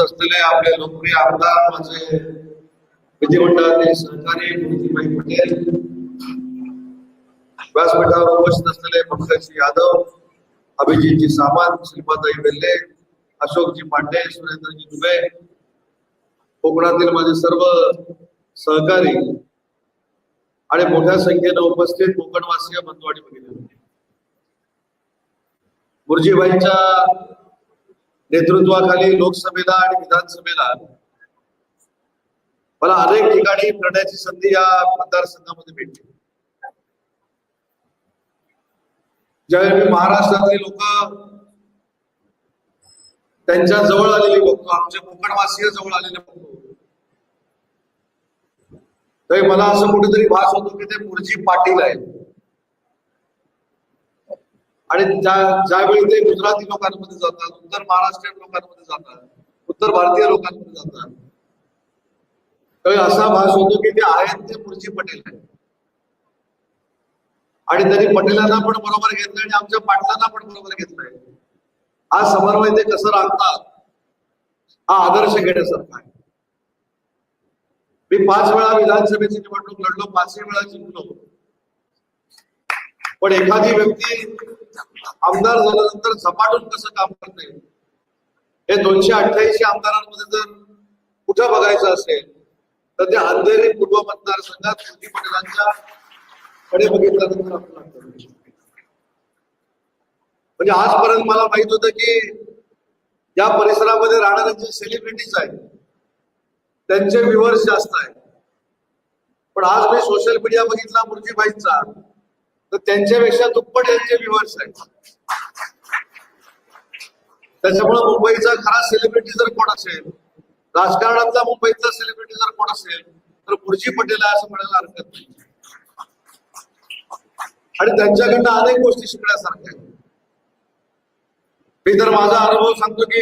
उपस्थित असलेले आपले लोकप्रिय आमदार माझे विधिमंडळाचे सहकारी मोतीबाई पटेल. व्यासपीठावर उपस्थित असलेले पंकजी यादव अभिजितजी सामंत श्रीपाताई बेल्ले अशोकजी पांडे सुरेंद्रजी दुबे कोकणातील माझे सर्व सहकारी आणि मोठ्या संख्येनं उपस्थित कोकणवासीय बंधुवाडी बघितले गुरुजीबाईंच्या नेतृत्वाखाली लोकसभेला आणि विधानसभेला मला अनेक ठिकाणी फिरण्याची संधी या मतदारसंघामध्ये भेटली. ज्यावेळी मी महाराष्ट्रातली लोक त्यांच्या जवळ आलेली बघतो आमच्या कोकणवासीय जवळ आलेले बघतो तरी मला असं कुठेतरी भास होतो की ते मुरजी पाटील आहेत. आणि ज्या ज्यावेळी ते गुजराती लोकांमध्ये जातात उत्तर महाराष्ट्रीयन लोकांमध्ये जातात उत्तर भारतीय लोकांमध्ये जातात त्यावेळी असा भास होतो की ते आहेत ते मुरजी पटेल. आहेत आणि त्यांनी पटेलांना पण बरोबर घेतलं आणि आमच्या पाटलांना पण बरोबर घेतलंय. हा समन्वय ते कसं राखतात हा आदर्श घेण्यासारखा आहे. मी पाच वेळा विधानसभेची निवडणूक लढलो पाचही वेळा जिंकलो. पण एखादी व्यक्ती आमदार झाल्यानंतर झपाटून कसं काम करते हे दोनशे अठ्ठ्याऐंशी आमदारांमध्ये जर कुठं बघायचं असेल तर ते अंधेरी पूर्व मतदारसंघात मोदी पटेलांच्या कडे बघितल्यानंतर आपण म्हणजे आजपर्यंत मला माहीत होतं की या परिसरामध्ये राहणारे जे सेलिब्रिटीज आहेत त्यांचे व्ह्युअर्स जास्त आहेत. पण आज मी सोशल मीडिया बघितला मुर्जीबाईंचा तर त्यांच्यापेक्षा दुप्पट यांचे व्ह्युअर्स आहेत. त्याच्यामुळे मुंबईचा खरा सेलिब्रिटी जर कोण असेल राजकारणातला मुंबईतला सेलिब्रिटी जर कोण असेल तर मुरजी पटेल आहे असं म्हणायला हरकत नाही. आणि त्यांच्याकडनं अनेक गोष्टी शिकण्यासारख्या आहेत. मी तर माझा अनुभव सांगतो की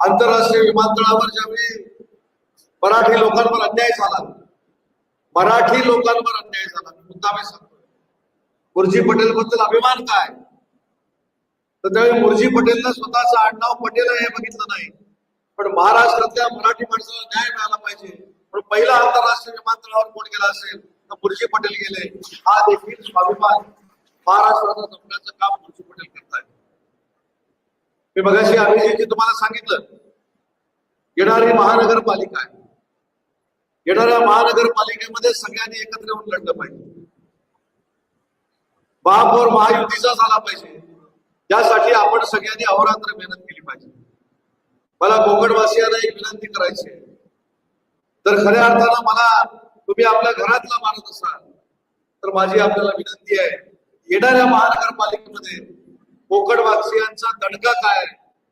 आंतरराष्ट्रीय विमानतळावर ज्यावेळी मराठी लोकांवर अन्याय झाला मराठी लोकांवर अन्याय झाला मी सांगतो. मुरजी पटेल बद्दल अभिमान काय? तर त्यावेळी मुरजी पटेलनं स्वतःचं आडनाव पटेल हे बघितलं नाही. पण महाराष्ट्रातल्या मराठी माणसाला न्याय मिळाला पाहिजे. पण पहिला आंतरराष्ट्रीय विमानतळावर कोण गेला असेल तर मुरजी पटेल गेले. हा देखील स्वाभिमान महाराष्ट्राचा जपण्याचं काम मुरजी पटेल करतायत. मी मगाशी अभिजितजी तुम्हाला सांगितलं येणारी महानगरपालिका आहे. येणाऱ्या महानगरपालिकेमध्ये सगळ्यांनी एकत्र येऊन लढलं पाहिजे. महापौर महायुतीचा झाला पाहिजे. त्यासाठी आपण सगळ्यांनी अहोरात्र मेहनत केली पाहिजे. मला कोकणवासियांना एक विनंती करायची आहे. तर खऱ्या अर्थानं मला तुम्ही आपल्या घरातला मानत असाल तर माझी आपल्याला विनंती आहे येणाऱ्या महानगरपालिकेमध्ये कोकणवासियांचा दणका काय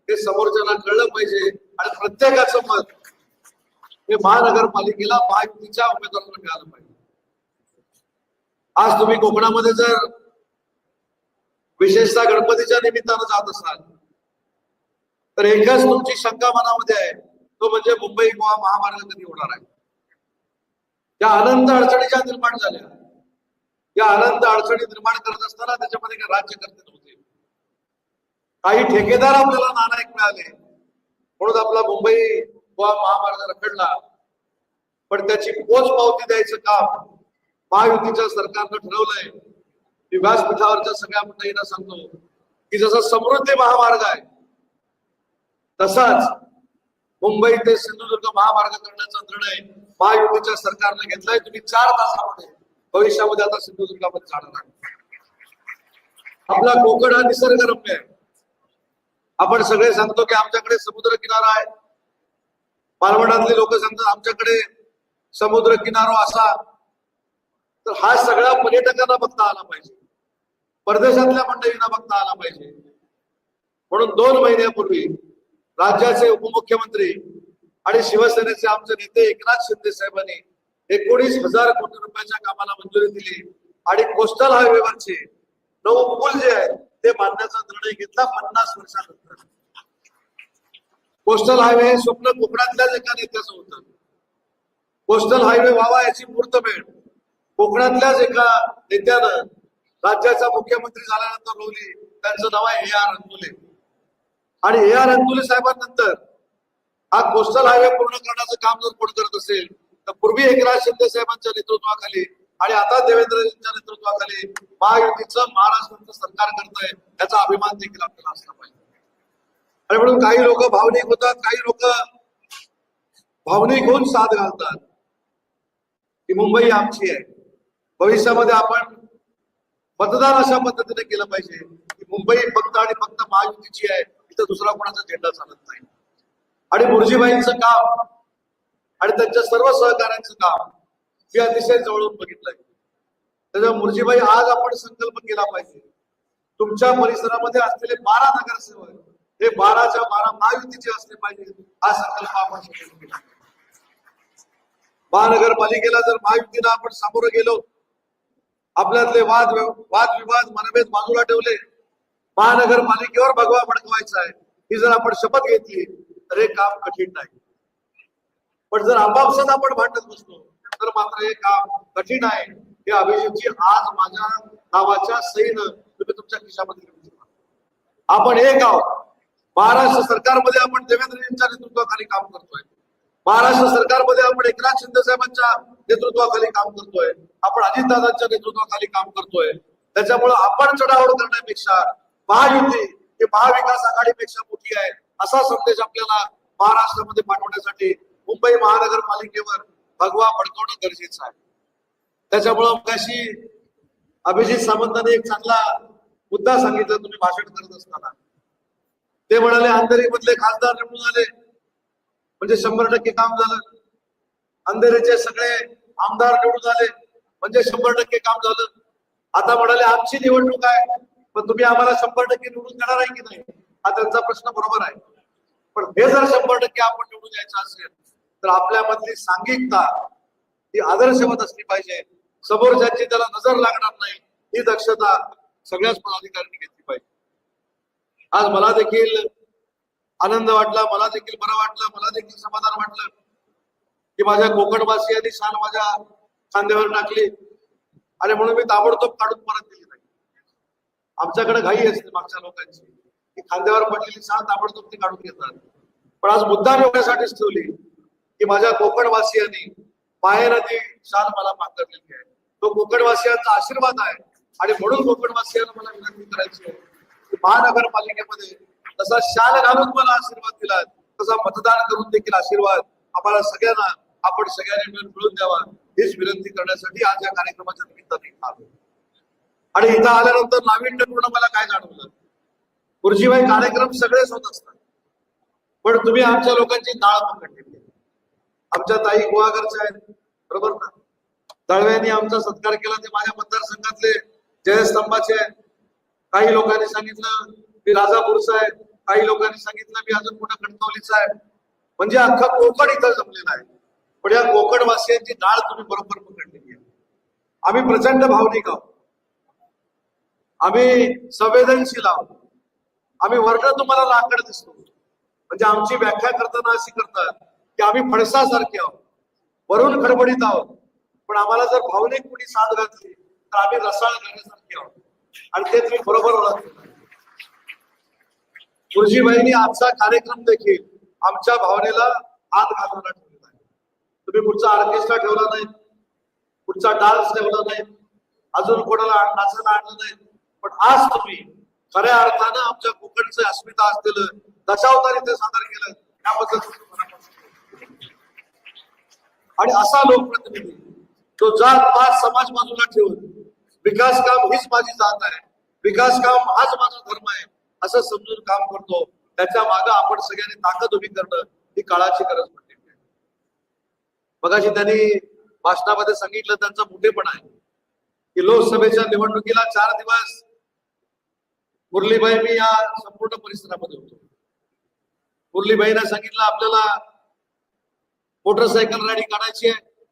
हे समोरच्याला कळलं पाहिजे आणि प्रत्येकाचं मत हे महानगरपालिकेला महायुतीच्या उमेदवाराला मिळालं पाहिजे. आज तुम्ही कोकणामध्ये जर विशेषतः गणपतीच्या निमित्तानं जात असाल तर एकच तुमची शंका मनामध्ये आहे तो म्हणजे मुंबई गोवा महामार्ग कधी होणार आहे? त्या अनंत अडचणी ज्या निर्माण झाल्या या अनंत अडचणी निर्माण करत असताना त्याच्यामध्ये काही राज्यकर्ते नव्हते. काही ठेकेदार आपल्याला नानायक मिळाले. म्हणून आपला मुंबई गोवा महामार्ग रखडला. पण त्याची पोच पावती द्यायचं काम महायुतीच्या सरकारनं ठरवलंय. मी व्यासपीठावरच्या सगळ्या मंडळींना सांगतो की जसा समृद्धी महामार्ग आहे तसाच मुंबई ते सिंधुदुर्ग महामार्ग करण्याचा निर्णय महायुतीच्या सरकारने घेतलाय. तुम्ही चार तासामध्ये भविष्यामध्ये आता सिंधुदुर्गामध्ये जाणार आहे आपला कोकण हा निसर्गरम्य आहे. आपण सगळे सांगतो की आमच्याकडे समुद्र किनारा आहे. मालवणातले लोक सांगतात आमच्याकडे समुद्र किनारा असा. तर हा सगळा पर्यटकांना बघता आला पाहिजे. परदेशातल्या मंडळींना बघता आला पाहिजे. म्हणून दोन महिन्यापूर्वी राज्याचे उपमुख्यमंत्री आणि शिवसेनेचे आमचे नेते एकनाथ शिंदे साहेबांनी एकोणीस हजार कोटी रुपयाच्या कामाला मंजुरी दिली आणि कोस्टल हायवेवरचे नऊ पूल जे आहेत ते बांधण्याचा निर्णय घेतला पन्नास वर्षानंतर. कोस्टल हायवे हे स्वप्न कोकणातल्याच एका नेत्याचं होतं. कोस्टल हायवे व्हावा याची मुहूर्तमेढ कोकणातल्याच एका नेत्यानं राज्याचा मुख्यमंत्री झाल्यानंतर रोवली त्यांचं नाव आहे ए आर अंतुले आणि ए आर अंतुले साहेबांनंतर हा कोस्टल हायवे पूर्ण करण्याचं काम जर कोण करत असेल तर पूर्वी एकनाथ शिंदे साहेबांच्या नेतृत्वाखाली आणि आता देवेंद्रजींच्या नेतृत्वाखाली महायुतीचं महाराष्ट्राचं सरकार करत आहे याचा अभिमान देखील आपल्याला असला पाहिजे. आणि म्हणून काही लोक भावनिक होतात काही लोक भावनिक होऊन साथ घालतात. की मुंबई आमची आहे. भविष्यामध्ये आपण मतदान अशा पद्धतीने केलं पाहिजे की मुंबई फक्त आणि फक्त महायुतीची आहे इथं दुसरा कोणाचा झेंडा चालत नाही. आणि मुरजीबाईंचं काम आणि त्यांच्या सर्व सहकाऱ्यांचं काम हे अतिशय जवळून बघितलंय. त्याच्यामुळे मुरजीबाई आज आपण संकल्प केला पाहिजे. तुमच्या परिसरामध्ये असलेले बारा नगरसेवक हे बाराच्या बारा महायुतीचे असले पाहिजे हा संकल्प आपण केला महानगरपालिकेला जर महायुतीला आपण सामोरं गेलो आपल्यातले वाद वाद विवाद मनभेद बाजूला ठेवले. महानगरपालिकेवर भगवा भडकवायचा आहे. ही जर आपण शपथ घेतली तर हे काम कठीण नाही. पण जर आपापसात आपण भांडत बसलो तर मात्र हे काम कठीण आहे. हे अभिजितजी आज माझ्या नावाच्या सहीनं तुम्ही तुमच्या खिशामध्ये घेऊ शकता आपण एक आहोत. महाराष्ट्र सरकारमध्ये आपण देवेंद्रजींच्या नेतृत्वाखाली काम करतोय. महाराष्ट्र सरकारमध्ये आपण एकनाथ शिंदे साहेबांच्या नेतृत्वाखाली काम करतोय. आपण अजितदादांच्या नेतृत्वाखाली काम करतोय. त्याच्यामुळे आपण चढावड करण्यापेक्षा महायुती ही महाविकास आघाडीपेक्षा मोठी आहे असा संदेश आपल्याला महाराष्ट्रामध्ये पाठवण्यासाठी मुंबई महानगरपालिकेवर भगवा भडकवणं गरजेचं आहे. त्याच्यामुळं कशी अभिजित सामंतांनी एक चांगला मुद्दा सांगितला तुम्ही भाषण करत असताना. ते म्हणाले अंधेरी मधले खासदार निवडून आले. म्हणजे शंभर टक्के काम झालं. अंधेरीचे सगळे आमदार निवडून आले. म्हणजे शंभर टक्के काम झालं. आता म्हणाले आमची निवडणूक आहे. पण तुम्ही आम्हाला शंभर टक्के निवडून देणार आहे की नाही? हा त्यांचा प्रश्न बरोबर आहे. पण हे जर शंभर टक्के आपण निवडून द्यायचं असेल तर आपल्यामधली सांघिकता ही आदर्शवत असली पाहिजे. समोरच्याची त्याला नजर लागणार नाही ही दक्षता सगळ्याच पदाधिकाऱ्यांनी घेतली पाहिजे. आज मला देखील आनंद वाटला मला देखील बरं वाटलं मला देखील समाधान वाटलं. की माझ्या कोकणवासियांनी शान माझ्या खांद्यावर टाकली आणि म्हणून मी ताबडतोब काढून परत दिली नाही. आमच्याकडे घाई असते मागच्या लोकांची. की खांद्यावर पडलेली शान ताबडतोब ती काढून घेतात. पण आज मुद्दा एवढ्यासाठीच ठेवली की माझ्या कोकणवासियांनी बाहेर ती शाल मला पांघरलेली आहे. तो कोकणवासियांचा आशीर्वाद आहे. आणि म्हणून कोकणवासियांना मला विनंती करायची आहे की महानगरपालिकेमध्ये तसा शाल घालून मला आशीर्वाद दिला तसा मतदान करून देखील आशीर्वाद आम्हाला सगळ्यांना आपण सगळ्यांनी मिळून मिळून द्यावा हीच विनंती करण्यासाठी आज या कार्यक्रमाच्या निमित्ताने आलो. आणि इथं आल्यानंतर नाविन्य पूर्ण मला काय जाणवलं? गुरुजीबाई कार्यक्रम सगळेच होत असतात. पण तुम्ही आमच्या लोकांची नाळ पकडली. आमच्या ताई गुहागरच्या आहेत बरोबर ना? दळव्यांनी आमचा सत्कार केला ते माझ्या मतदारसंघातले जयस्तंभाचे आहेत. काही लोकांनी सांगितलं मी राजापूरचा आहे. काही लोकांनी सांगितलं मी अजून कुठं कणकवलीचा आहे. म्हणजे अख्खा कोकण इथं जमलेला आहे. पण या कोकणवासियांची डाळ तुम्ही बरोबर पकडलेली आहे. आम्ही प्रचंड भावनिक आहोत. आम्ही संवेदनशील आहोत. आम्ही वर्ण तुम्हाला लाकड दिसतो. म्हणजे आमची व्याख्या करताना अशी करतात की आम्ही फणसासारखे आहोत. वरून खडबडीत आहोत. पण आम्हाला जर भावनिक कुणी साथ घातली तर आम्ही रसाळ करण्यासारखे आहोत. आणि ते तुम्ही बरोबर ओळखले गुरुजीबाईंनी आमचा कार्यक्रम देखील आमच्या भावनेला हात घालून तुम्ही पुढचा ऑर्केस्ट्रा ठेवला नाही पुढचा डान्स ठेवला नाही अजून कोणाला नाचायला आणलं नाही पण आज तुम्ही खऱ्या अर्थानं आमच्या कोकणचं अस्मिता असलेलं दशावतारी ते सादर केलं. त्याबद्दल आणि असा लोकप्रतिनिधी तो जात पाच समाज बाजूला ठेवून विकास काम हीच माझी जात आहे. विकास काम हाच माझा धर्म आहे. असं समजून काम करतो. त्याच्यामागे आपण सगळ्यांनी ताकद उभी करणं ही काळाची गरज पडलेली मगाशी त्यांनी भाषणामध्ये सांगितलं त्यांचा मोठेपण आहे. की लोकसभेच्या निवडणुकीला चार दिवस मुरलीबाई मी या संपूर्ण परिसरामध्ये होतो. मुरलीबाईने सांगितलं आपल्याला मोटरसायकल रॅली काढायची आहे.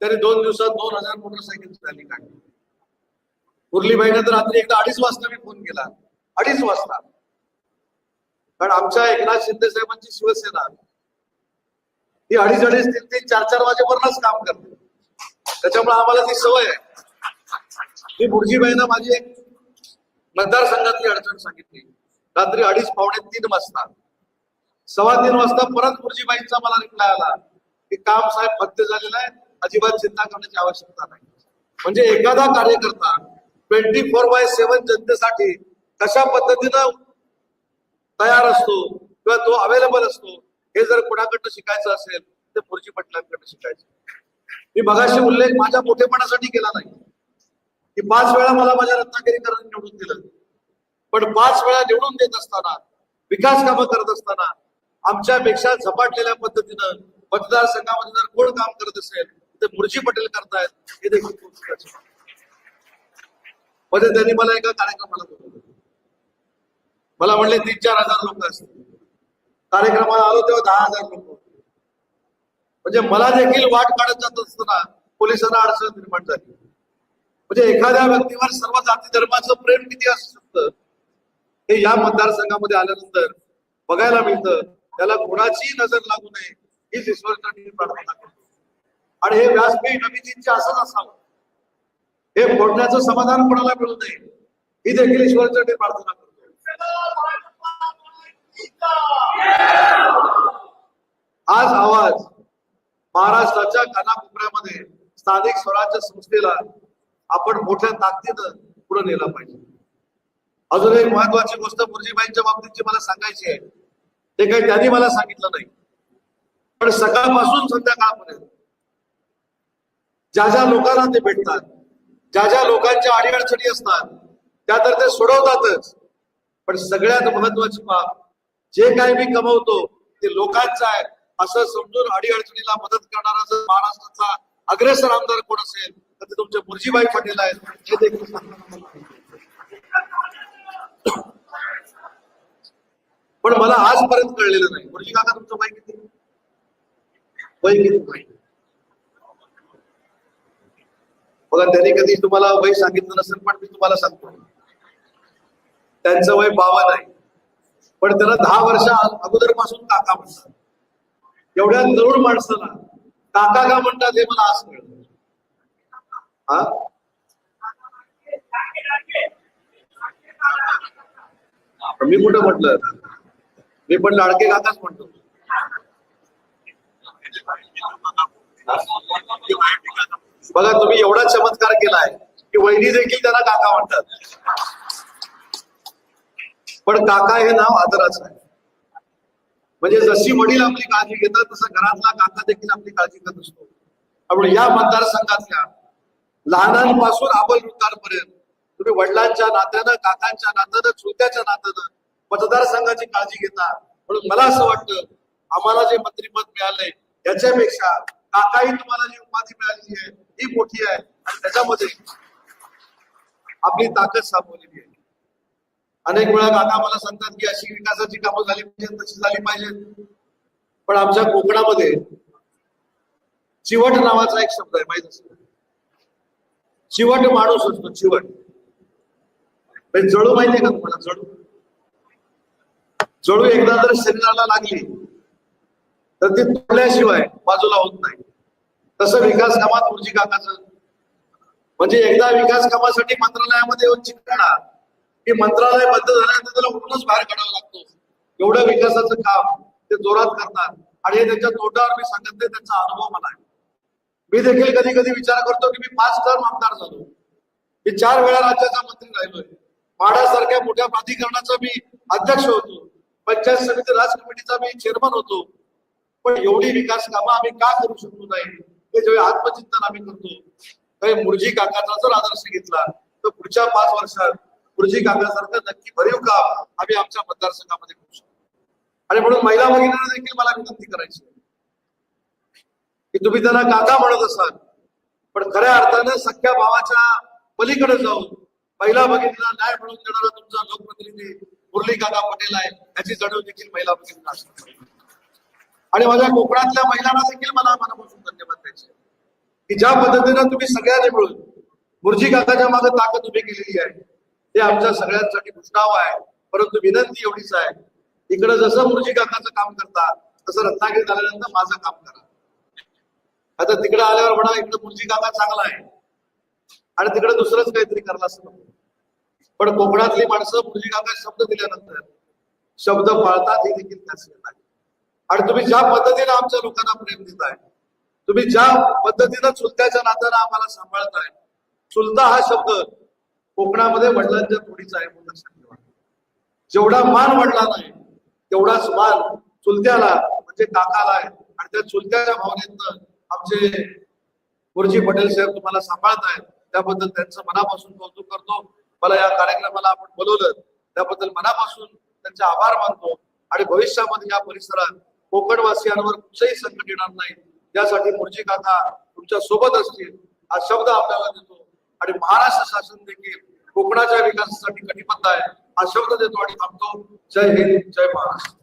तरी दोन दिवसात दोन हजार मोटरसायकल रॅली काढली. मुरलीबाईने तर रात्री एकदा अडीच वाजता मी फोन केला. अडीच वाजता. कारण आमच्या एकनाथ शिंदे साहेबांची शिवसेना ही अडीच अडीच तीन तीन चार चार वाजेपर्यंतच काम करते. त्याच्यामुळे आम्हाला ती सवय आहे. मी मुरजीबाईनं माझी एक मतदारसंघातली अडचण सांगितली. रात्री अडीच पावणे तीन वाजता. सव्वा तीन वाजता परत मुरजीबाईंचा मला रिप्लाय आला की काम साहेब फत्ते झालेलं आहे. अजिबात चिंता करण्याची आवश्यकता नाही. म्हणजे एखादा कार्यकर्ता ट्वेंटी फोर बाय सेव्हन जनतेसाठी कशा पद्धतीनं तयार असतो किंवा तो अवेलेबल असतो हे जर कोणाकडनं शिकायचं असेल तर मुरजी पाटलांकडनं शिकायचं. मी मगाशी उल्लेख माझ्या मोठेपणासाठी केला नाही. की पाच वेळा मला माझ्या रत्नागिरीकरांनी निवडून दिलं. पण पाच वेळा निवडून देत असताना विकास कामं करत असताना आमच्यापेक्षा झपाटलेल्या पद्धतीनं मतदारसंघामध्ये जर कोण काम करत असेल तर मुरजी पटेल करतायत हे देखील मध्ये त्यांनी मला एका कार्यक्रमाला बोलवलं. मला म्हणले तीन चार हजार लोक असतील. कार्यक्रमाला आलो तेव्हा दहा हजार लोक म्हणजे मला देखील वाट काढत जात असताना पोलिसांना अडचण निर्माण झाली. म्हणजे एखाद्या व्यक्तीवर सर्व जाती धर्माचं प्रेम किती असू शकतं हे या मतदारसंघामध्ये आल्यानंतर बघायला मिळतं. त्याला कोणाची नजर लागू नये हीच ईश्वरचरणी प्रार्थना करतो. आणि हे व्यासपीठ अभिजितचे असंच असावं. हे फोडण्याचं समाधान कोणाला मिळू नये ही देखील ईश्वरचरणी प्रार्थना करतो. आज आवाज महाराष्ट्राच्या कानाकोपऱ्यामध्ये स्थानिक स्वराज्य संस्थेला आपण मोठ्या ताकदीनं पुढे नेला पाहिजे. अजून एक महत्वाची गोष्ट मुरजीबाईंच्या बाबतीत जी मला सांगायची आहे ते काही त्यांनी मला सांगितलं नाही. पण सकाळपासून संध्याकाळपर्यंत ज्या ज्या लोकांना ते भेटतात ज्या ज्या लोकांच्या अडीअडचणी असतात त्या तर ते सोडवतातच. पण सगळ्यात महत्वाची बाब जे काही मी कमवतो ते लोकांचं आहे. असं समजून अडीअडचणीला मदत करणारा जर महाराष्ट्राचा अग्रेसर आमदार कोण असेल तर ते तुमचे मुरजीबाई पटेल आहेत. हे देखील मला पण मला आजपर्यंत कळलेलं नाही. मुरजी काका तुमचं वय किती? वय किती? बघा त्यांनी कधी तुम्हाला वय सांगितलं नसेल पण मी तुम्हाला सांगतो. त्यांचं वय बावन आहे. पण त्याला दहा वर्ष अगोदरपासून काका म्हणतात. एवढ्या तरुण माणसाला काका का म्हणतात हे मला आज कळलं. हा? मी कुठं म्हटलं? मी पण लाडके काकाच म्हणतो. बघा तुम्ही एवढा चमत्कार केलाय की वहिनी देखील त्याला काका म्हणतात. पण काका हे नाव आदराचं आहे. म्हणजे जशी वडील आपली काळजी घेतात तसं घरातला काका देखील आपली काळजी करत असतो. त्यामुळे या मतदारसंघातल्या लहानांपासून आबल वृद्धांपर्यंत तुम्ही वडिलांच्या नात्यानं काकांच्या नात्यानं चुलत्याच्या नात्यानं मतदारसंघाची काळजी घेता. म्हणून मला असं वाटतं आम्हाला जे मंत्रीपद मिळालंय याच्यापेक्षा काकाही तुम्हाला जी उपाधी मिळालेली आहे ही मोठी आहे. आणि त्याच्यामध्ये आपली ताकद सामावलेली आहे. अनेक वेळा काका मला सांगतात की अशी विकासाची कामं झाली पाहिजे तशी झाली पाहिजेत. पण आमच्या कोकणामध्ये चिवट नावाचा एक शब्द आहे माहीत असेल? चिवट माणूस असतो चिवट. म्हणजे जळू माहितीये का तुम्हाला? जळू. जळू एकदा जर शरीराला लागली तर ती तोडल्याशिवाय बाजूला होत नाही. तसं विकास कामात उर्जी काकाचं. म्हणजे एकदा विकास कामासाठी मंत्रालयामध्ये येऊन चिकटला हे मंत्रालय बंद झाल्यानंतर त्याला उठूनच बाहेर काढावं लागतो. एवढं विकासाचं काम ते जोरात करतात. आणि हे त्यांच्या तोंडावर मी सांगत नाही त्यांचा अनुभव मला आहे. मी देखील कधी कधी विचार करतो की मी पाच टर्म आमदार झालो. मी चार वेळा राज्याचा मंत्री राहिलोय. माडासारख्या मोठ्या प्राधिकरणाचा मी अध्यक्ष होतो. पंचायत समिती राज कमिटीचा मी चेअरमन होतो. पण एवढी विकास कामं आम्ही का करू शकलो नाही? हे जेव्हा आत्मचिंतन आम्ही करतो. काही मुरजी काकाचा जर आदर्श घेतला तर पुढच्या पाच वर्षात मुरजी काकासारखं नक्की भरीव काम आम्ही आमच्या मतदारसंघामध्ये करू शकतो आणि म्हणून महिला भगिनींना देखील मला विनंती करायची की तुम्ही त्यांना काका म्हणत असाल पण खऱ्या अर्थानं सख्या भावाच्या पलीकडे जाऊन महिला भगिनीला न्याय मिळवून देणारा तुमचा लोकप्रतिनिधी मुरली काका पटेल आहे याची जाणीव देखील महिला भगिनींना असते. आणि माझ्या कोकणातल्या महिलांना देखील मला मनापासून धन्यवाद द्यायचे. की ज्या पद्धतीनं तुम्ही सगळ्यांनी मिळून मुरजी काकाच्या मागे ताकद उभी केलेली आहे हे आमच्या सगळ्यांसाठी भुजनाव आहे. परंतु विनंती एवढीच आहे. इकडे जसं मुर्जी काकाचं काम करता तसं रत्नागिरी झाल्यानंतर माझं काम करा. आता तिकडे आल्यावर म्हणा इकडे मुर्जी काका चांगला आहे. आणि तिकडे दुसरंच काहीतरी करला असं पण कोकणातली माणसं मुर्जी काका शब्द दिल्यानंतर शब्द पाळतात हे देखील त्याच आहे. आणि तुम्ही ज्या पद्धतीने आमच्या लोकांना प्रेम देताय तुम्ही ज्या पद्धतीनं चुलत्याच्या नात्यानं आम्हाला सांभाळताय चुलता हा शब्द कोकणामध्ये वडिलांच्या तोडीचा आहे म्हणून लक्षात ठेवा. जेवढा मान वडिलांना आहे तेवढाच मान चुलत्याला म्हणजे काकाला आहे. आणि त्या चुलत्याच्या भावनेतनं आमचे गुरुजी पटेल साहेब तुम्हाला सांभाळत आहेत. त्याबद्दल त्यांचं मनापासून कौतुक करतो. मला या कार्यक्रमाला आपण बोलवलं. त्याबद्दल मनापासून त्यांचे आभार मानतो. आणि भविष्यामध्ये या परिसरात कोकणवासियांवर कुठचंही संकट येणार नाही. त्यासाठी मुर्जी काका तुमच्यासोबत असतील. हा शब्द आपल्याला देतो. आणि महाराष्ट्र शासन देखील कोकणाच्या विकासासाठी कटिबद्ध आहे. हा शब्द देतो आणि थांबतो. जय हिंद जय महाराष्ट्र.